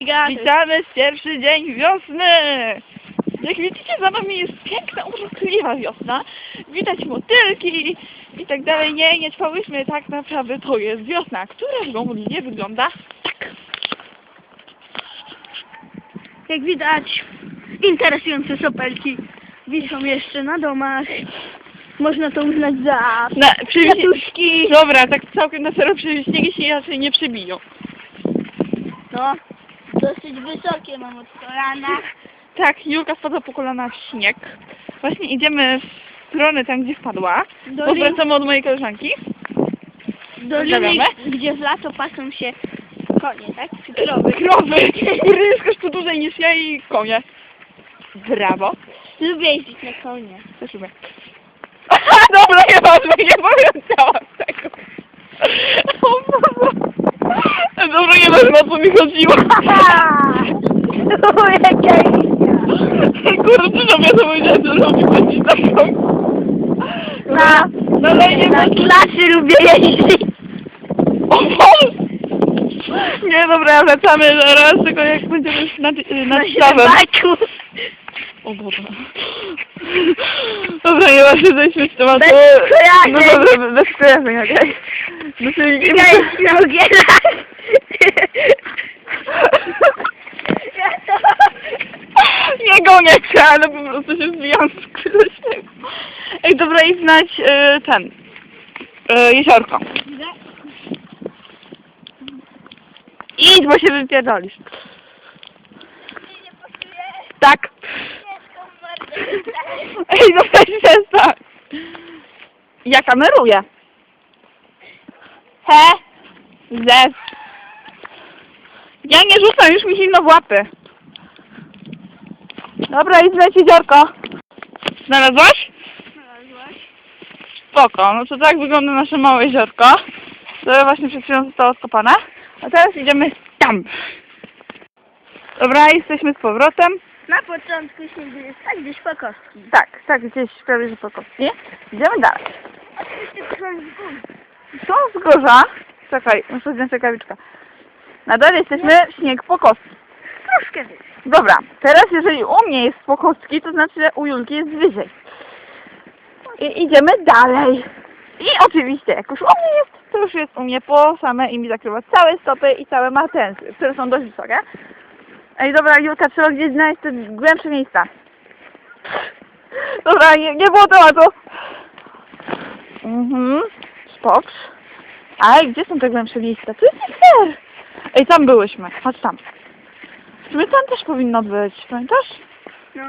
Witamy w pierwszy dzień wiosny! Jak widzicie, za nami jest piękna, urokliwa wiosna. Widać motylki i tak dalej. Nie, nie trwałyśmy, tak naprawdę to jest wiosna, która w Gomulinie wygląda tak. Jak widać, interesujące sopelki wiszą jeszcze na domach. Można to uznać za Na, kwiatuszki. Dobra, tak całkiem na serio przewiśniegi się raczej nie przebiją. No, dosyć wysokie mam od kolana. Tak, Julka spadła po kolana w śnieg. Właśnie idziemy w stronę tam, gdzie wpadła. Do, Powracamy od mojej koleżanki. do linii, Pozdrawiamy. gdzie w lato pasą się konie, tak? Czy krowy. Krowy! Jest jeszcze dłużej niż ja i konie. Brawo. Lubię jeździć na konie. Też lubię. Dobra, nieważne, nie powiedziałam tego. O Boże. Dobra, nieważne, o co mi chodziło. Jaka Kurde, no ja powiedziałem, że lubi chodzić na koń. Na, No ale nie na ma... klasy lubię jeździć. O Boże. Nie, dobra, wracamy zaraz, tylko jak będziemy już nad, nad Na stawem. O Boże. Dobra, nie właśnie zejdźmy z tematu. Bez kojarzeń. No dobra, bez kojarzeń, okej. No to idziemy. Ja jeździ na ogielach. Ja to... Nie gonię cię, ale po prostu się zbijam z. Ej, dobra, i znać e, ten. E, jeziorko. Idź, bo się wypierdolisz. Tak. Ej, no weź przestań. Ja kameruję. He. Zes. Ja nie rzucam, już mi zimno w łapy. Dobra, idź leć jeziorko. Znalazłaś? Spoko, no to tak wygląda nasze małe jeziorko. To właśnie przed chwilą zostało skopane. A teraz idziemy tam. Dobra, jesteśmy z powrotem. Na początku śniegu jest tak gdzieś po kostki. Tak, tak, gdzieś prawie że po kostce. Idziemy dalej. Są wzgórza. Czekaj, muszę zdjąć rękawiczkę. Nadal jesteśmy śnieg po kostce. Troszkę wyżej. Dobra, teraz jeżeli u mnie jest po to znaczy, że u Julki jest wyżej. I idziemy dalej. I oczywiście, jak już u mnie jest, to już jest u mnie po same i mi zakrywa całe stopy i całe martensy, które są dość wysokie. Ej, dobra, Julka, trzeba gdzieś znaleźć te głębsze miejsca. Dobra, nie, nie było tematu. Mhm, spoks. Ej, gdzie są te głębsze miejsca? Tu jest ser. Ej, tam byłyśmy, chodź tam. W sumie tam też powinno być, pamiętasz? No.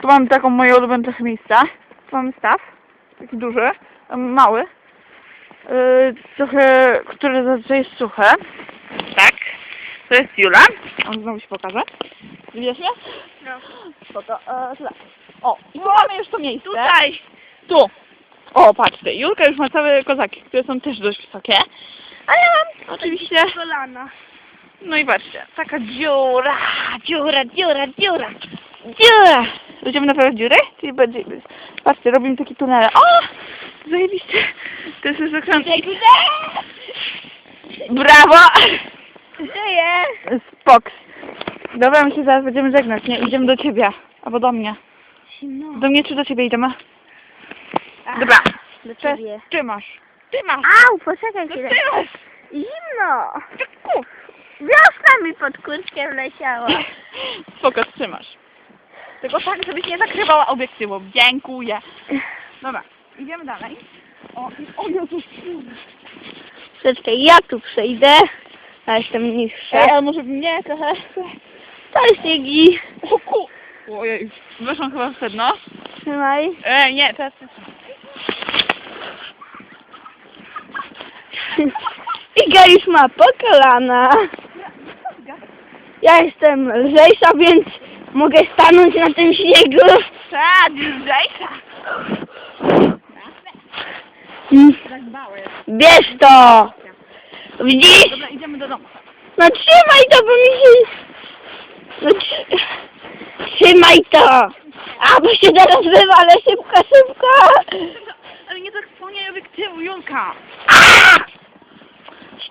Tu mamy taką moje ulubione trochę miejsca. Tu mamy staw, taki duży, mały. Yy, trochę, który zazwyczaj jest suche. Tak. To jest Jula. On znowu się pokaże. Widzisz mnie? No. Spoko. E. O, i tu mamy już to miejsce. Tutaj. Tu. O, patrzcie. Julka już ma całe kozaki, które są też dość wysokie. A ja mam oczywiście... Kolana. No i patrzcie, taka dziura, dziura, dziura, dziura, dziura. Będziemy naprawiać dziurę? Czyli będzie... Patrzcie, robimy takie tunele. O! Zajebiście. To jest już ekran... Brawo! Żyję. Spoks. Dobra, my się zaraz będziemy żegnać, nie? Idziemy do ciebie. Albo do mnie. Do mnie czy do ciebie idziemy? Dobra. Do ciebie. Ty masz. Ty masz. Au, poczekaj chwilę. ty masz. Zimno. Ty kur... Wiosna mi pod kurtkę wleciała. Spoko, trzymasz. Tylko tak, żebyś nie zakrywała obiektywu. Dziękuję. Dobra, idziemy dalej. O, o Jezus. Poczekaj, ja tu przejdę. Ja jestem niższa. Ej, ale może mnie trochę... To śniegi. O ku... Ojej, weszłam chyba w sedno. Trzymaj. Ej, nie, teraz ty. Iga już ma po kolana. Ja jestem lżejsza, więc mogę stanąć na tym śniegu. Tak, lżejsza. Bierz to. Widzisz? Dobra, idziemy do domu. No trzymaj to, bo mi się... No, trzy... Trzymaj to. A, bo się teraz wywalę. Szybko, szybko. Ale nie tak wspomniaj obiektywu, Julka. A!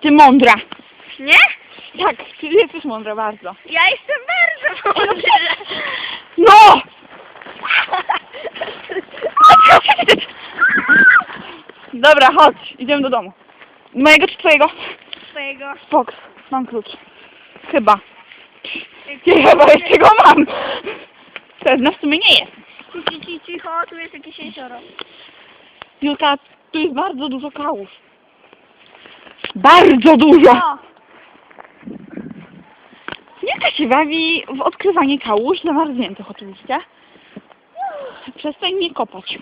Ty mądra. Nie? Tak, jesteś mądra bardzo. Ja jestem bardzo mądra. No! Dobra, chodź, idziemy do domu. Mojego czy twojego? Twojego. Fox, mam klucz. Chyba. Nie, chyba jeszcze go mam. Pewna w sumie nie jest. Cicho, cicho, tu jest jakieś jezioro. Julka, tu jest bardzo dużo kałów. Bardzo dużo! O, Julka się bawi w odkrywanie kałuż, zamarzniętych oczywiście. Przestań mnie kopać.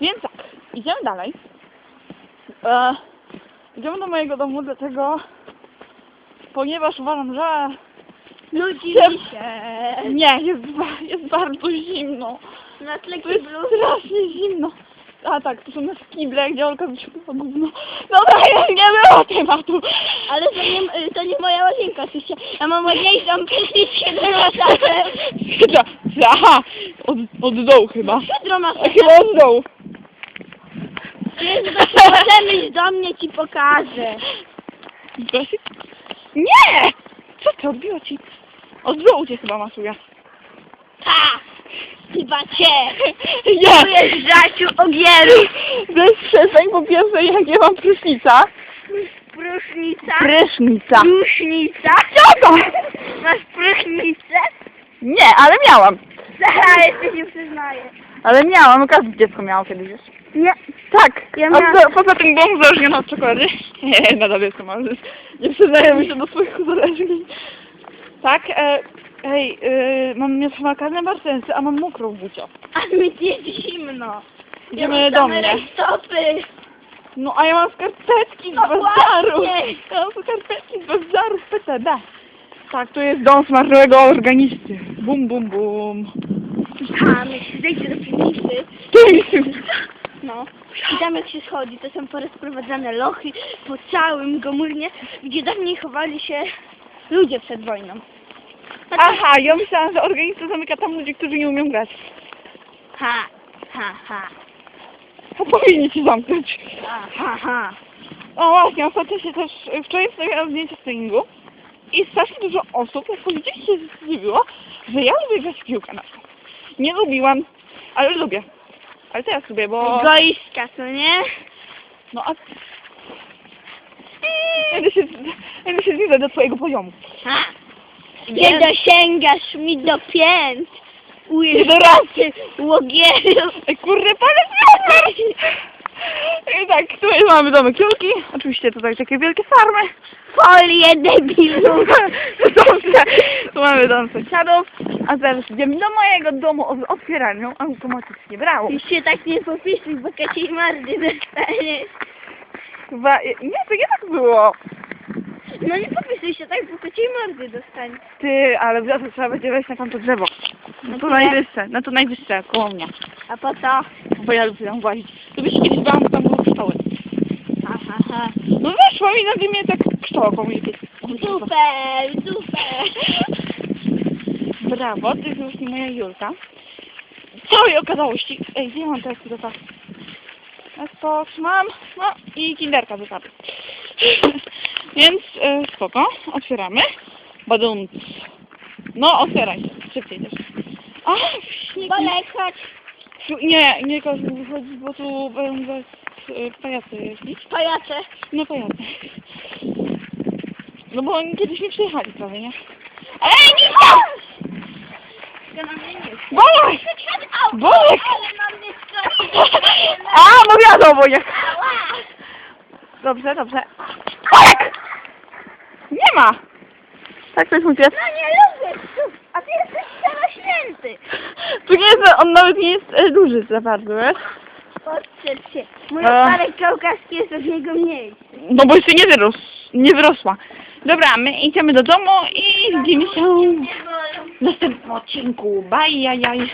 Więc tak, idziemy dalej. E, idziemy do mojego domu, dlatego, ponieważ uważam, że nudzi Nie. mi się. nie, jest, jest bardzo zimno. Na tle To jest kiblu. strasznie zimno. A tak, to są nasze kible, gdzie Olka wyciągnęła gówno. Dobra, już nie było tematu. Ale to nie, to nie moja łazienka, oczywiście. Ja mam łazienkę, tam prysznic hydromasażem. Dobra, Aha, od, od dołu chyba. A Hydromasażem. chyba od dołu. Możemy iść do mnie, ci pokażę. Nie! Co ty, odbiło ci? Od dołu cię chyba masuje. Ha! Chyba cię. Nie! Tu jest Żaciu Ogieru. Bez przestań, po pierwsze, jak ja mam prysznica. Prusznica. Prysznica. Prusznica. Co to? Masz prysznicę? Nie, ale miałam. Zaraz, jeszcze się przyznaję. Ale miałam, każde dziecko miało kiedyś już. Nie. Tak, Ja a miałam- po- poza tym byłam uzależniona od czekolady. Nie, nadal jestem, ale nie przyznajemy się do swoich uzależnień. Tak, e, hej, e, mam mieszmarkane martensy, a mam mokrą bucią. A mi jest zimno. Idziemy ja do mam mnie. same Stopy. No a ja mam skarpetki z No bazaru. właśnie. Ja mam skarpetki z bazaru w PTB. Tak, to jest dom smażonego organisty. Bum, bum, bum. A, my się zejdzie do piwnicy. No. I tam jak się schodzi, to są porozprowadzane lochy po całym Gomulnie, gdzie dawniej chowali się ludzie przed wojną. Aha, ja myślałam, że organista zamyka tam ludzi, którzy nie umieją grać. Ha, ha, ha, A powinni ci zamknąć. ha, ha, ha. O właśnie, ostatnio się też, wczoraj wstawiałam zdjęcie z treningu i strasznie dużo osób, jak powiedzieliście, się zdziwiło, że ja lubię grać w piłkę nożną. Nie lubiłam, ale lubię. Ale teraz lubię, bo... Egoistka, co nie? No a... Będę się, będę się zbliżać do twojego poziomu. Ha. Nie dosięgasz mi do pięt. Nie do kurde, palec mi I tak, tutaj mamy domek Julki. Oczywiście tutaj takie wielkie farmy. Folię debilu. Dobrze. Tu mamy dom sąsiadów. A zaraz idziemy do mojego domu z otwieralnią. Automatycznie brało. Ty się tak nie popisuj, bo kaciej mardy dostaniesz. Chyba... Nie, to nie tak było. No nie popisuj się tak, bo kaciej mardy dostaniesz. Ty, ale za to trzeba będzie wejść na tamto drzewo. No to Na które? najwyższe, no to najwyższe koło mnie. A po co? Bo ja lubię tam włazić. Się kiedyś bałam, bo tam były pszczoły. Ha, ha, ha. No weszła mi na imię tak pszczoła mnie kiedyś. Super, super. Brawo, to jest właśnie moja Julka. W całej okazałości... Ej, gdzie mam teraz do tak? Mam, no i kinderka do. Więc e, spoko, otwieramy. Badum. No, otwieraj się, szybciej też. A, śnieg. Bolek, chodź. Nie, nie każ mi wychodzić, bo tu będą zaraz e, pajacy jeździć. Pajace. No pajacy. No bo oni kiedyś nie przyjechali prawie, nie? Ej, nie Bolek! Bolek! A, no wiadomo, jak... Dobrze, dobrze. Nie ma! Tak, mój pies. No nie lubię psów, a ty jesteś staroświęty. Tu nie jest, on nawet nie jest e, duży za bardzo, wiesz? Podszedł się. Mój A. oparek kaukaski jest od niego mniejszy. No bo jeszcze nie wyrósł, nie wyrosła. Dobra, my idziemy do domu i widzimy się w następnym odcinku. Bye, jaj, jaj.